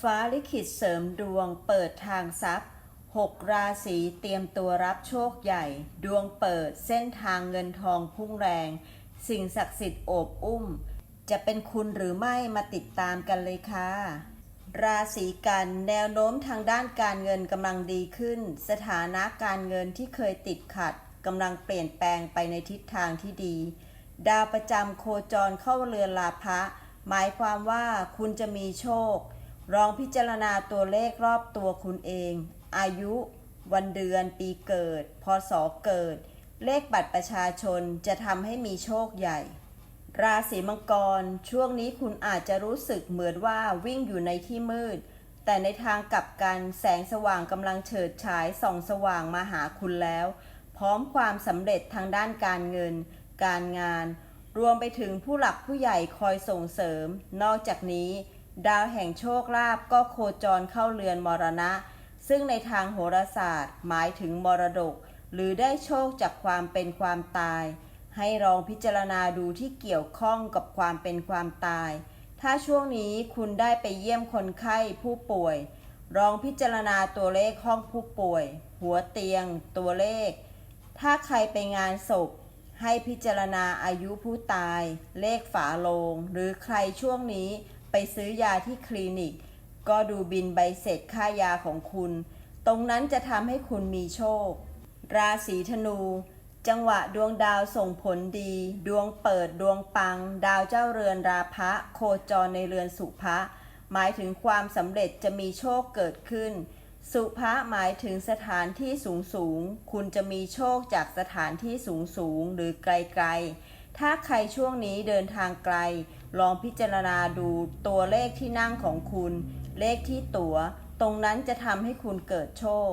ฟ้าลิขิตเสริมดวงเปิดทางทรัพย์หกราศีเตรียมตัวรับโชคใหญ่ ดวงเปิดเส้นทางเงินทองพุ่งแรง สิ่งศักดิ์สิทธิ์โอบอุ้ม จะเป็นคุณหรือไม่มาติดตามกันเลยค่ะ ราศีกันแนวโน้มทางด้านการเงินกำลังดีขึ้น สถานะการเงินที่เคยติดขัดกำลังเปลี่ยนแปลงไปในทิศทางที่ดี ดาวประจำโคจรเข้าเรือนลาภะหมายความว่าคุณจะมีโชค ลองพิจารณาตัวเลขรอบตัวคุณเอง อายุ วันเดือน ปีเกิด พศเกิด เลขบัตรประชาชนจะทำให้มีโชคใหญ่ ราศีมังกร ช่วงนี้คุณอาจจะรู้สึกเหมือนว่าวิ่งอยู่ในที่มืด แต่ในทางกลับกันแสงสว่างกำลังเฉิดฉายส่องสว่างมาหาคุณแล้ว พร้อมความสำเร็จทางด้านการเงิน การงาน รวมไปถึงผู้หลักผู้ใหญ่คอยส่งเสริม นอกจากนี้ ดาวแห่งโชคลาภก็โคจรเข้าเรือนมรณะ ซึ่งในทางโหราศาสตร์หมายถึงมรดก หรือได้โชคจากความเป็นความตาย ให้ลองพิจารณาดูที่เกี่ยวข้องกับความเป็นความตาย ถ้าช่วงนี้คุณได้ไปเยี่ยมคนไข้ผู้ป่วย ลองพิจารณาตัวเลขห้องผู้ป่วย หัวเตียง ตัวเลข ถ้าใครไปงานศพให้พิจารณาอายุผู้ตาย เลขฝาโลง หรือใครช่วงนี้ ไปซื้อยาที่คลินิก ก็ดูบินใบเสร็จค่ายาของคุณ ตรงนั้นจะทำให้คุณมีโชค ราศีธนู จังหวะดวงดาวส่งผลดี ดวงเปิดดวงปัง ดาวเจ้าเรือนราพะ โคจรในเรือนสุภะหมายถึงความสำเร็จจะมีโชคเกิดขึ้น สุภะหมายถึงสถานที่สูงสูงๆคุณจะมีโชคจากสถานที่สูงสูงๆหรือไกลๆ ถ้าใครช่วงนี้เดินทางไกล ลองพิจารณาดูตัวเลขที่นั่งของคุณ เลขที่ตัว๋ว ตรงนั้นจะทำให้คุณเกิดโชค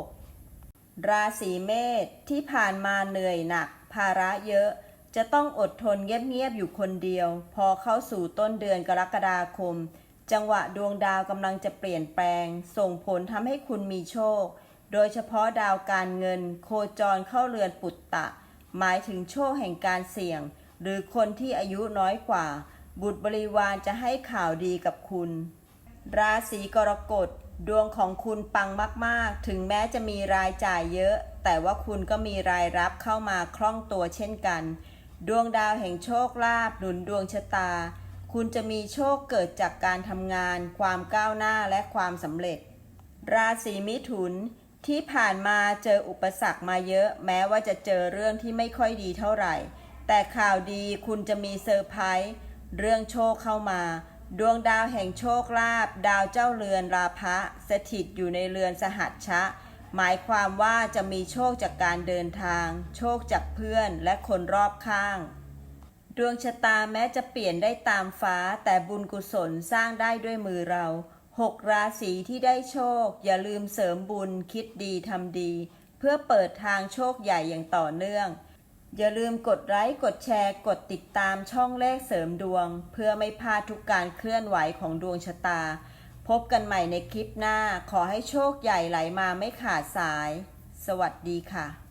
ราศีเมษที่ผ่านมาเหนื่อยหนัก ภาระเยอะ จะต้องอดทนเงียบๆอยู่คนเดียว พอเข้าสู่ต้นเดือนกรกฎาคม จังหวะดวงดาวกำลังจะเปลี่ยนแปลง ส่งผลทำให้คุณมีโชค โดยเฉพาะดาวการเงิน โคจรเข้าเรือนปุตตะ หมายถึงโชคแห่งการเสี่ยง หรือคนที่อายุน้อยกว่า บุตรบริวารจะให้ข่าวดีกับคุณ ราศีกรกฎดวงของคุณปังมาก ๆ ถึงแม้จะมีรายจ่ายเยอะ แต่ว่าคุณก็มีรายรับเข้ามาคล่องตัวเช่นกัน ดวงดาวแห่งโชคลาภหนุนดวงชะตา คุณจะมีโชคเกิดจากการทำงาน ความก้าวหน้าและความสำเร็จ ราศีมิถุนที่ผ่านมาเจออุปสรรคมาเยอะ แม้ว่าจะเจอเรื่องที่ไม่ค่อยดีเท่าไหร่ แต่ข่าวดีคุณจะมีเซอร์ไพรส์เรื่องโชคเข้ามา ดวงดาวแห่งโชคลาภดาวเจ้าเรือนราพะสถิตอยู่ในเรือนสหัชชะ หมายความว่าจะมีโชคจากการเดินทาง โชคจากเพื่อนและคนรอบข้าง ดวงชะตาแม้จะเปลี่ยนได้ตามฟ้าแต่บุญกุศลสร้างได้ด้วยมือเราหกราศีที่ได้โชค อย่าลืมเสริมบุญคิดดีทำดี เพื่อเปิดทางโชคใหญ่อย่างต่อเนื่อง อย่าลืมกดไลค์กดแชร์ กดติดตามช่องเลขเสริมดวง เพื่อไม่พลาดทุกการเคลื่อนไหวของดวงชะตา พบกันใหม่ในคลิปหน้า ขอให้โชคใหญ่ไหลมาไม่ขาดสาย สวัสดีค่ะ